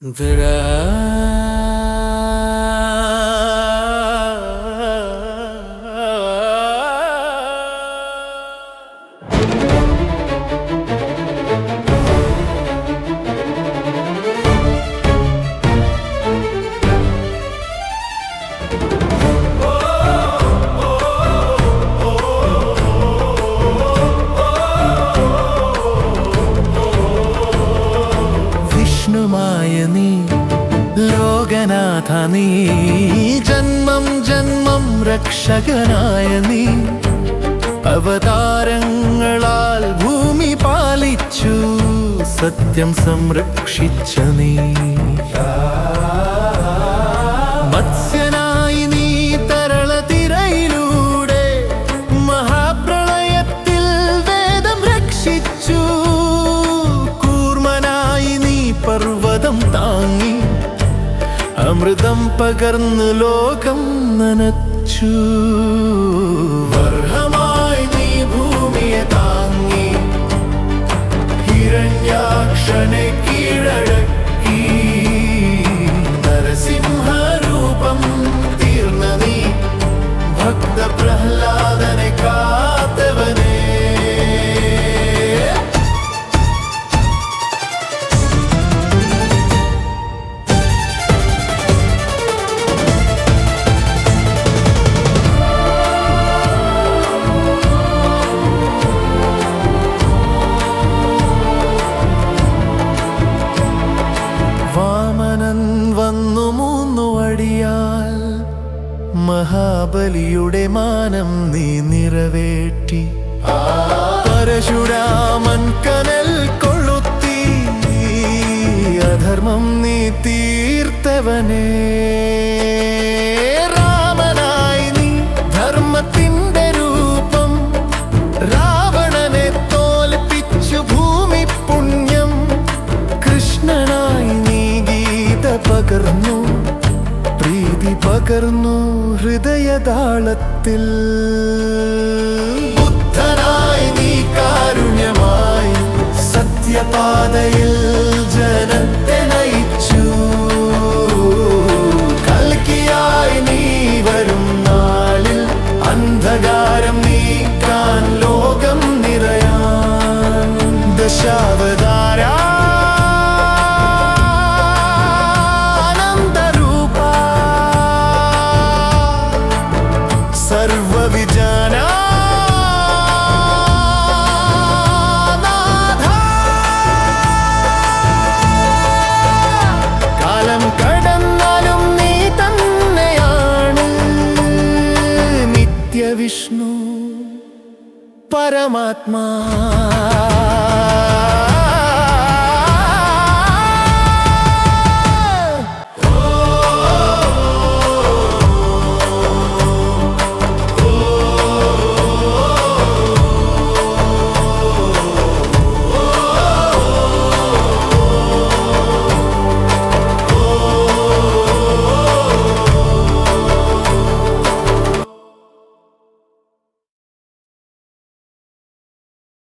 The Vishnumaya നീ ലോകനാഥ നീ. ജന്മം ജന്മം രക്ഷകനായ നീ അവതാരങ്ങളാൽ ഭൂമി പാലിച്ചു സത്യം സംരക്ഷിച്ച നീ. മത്സ്യനായി അമൃതം പകർന്നു ലോകം നനച്ചു. വർഹമായി മഹാബലിയുടെ മാനം നീ നിറവേറ്റി. പരശുരാമൻ കനൽ കൊള്ളുത്തി അധർമ്മം നീ തീർത്തവനേ. പകർന്നു ഹൃദയതാളത്തിൽ. ബുദ്ധനായി നീ കാരുണ്യമായി സത്യപാതയിൽ നിത്യവിഷ്ണു പരമാത്മാ.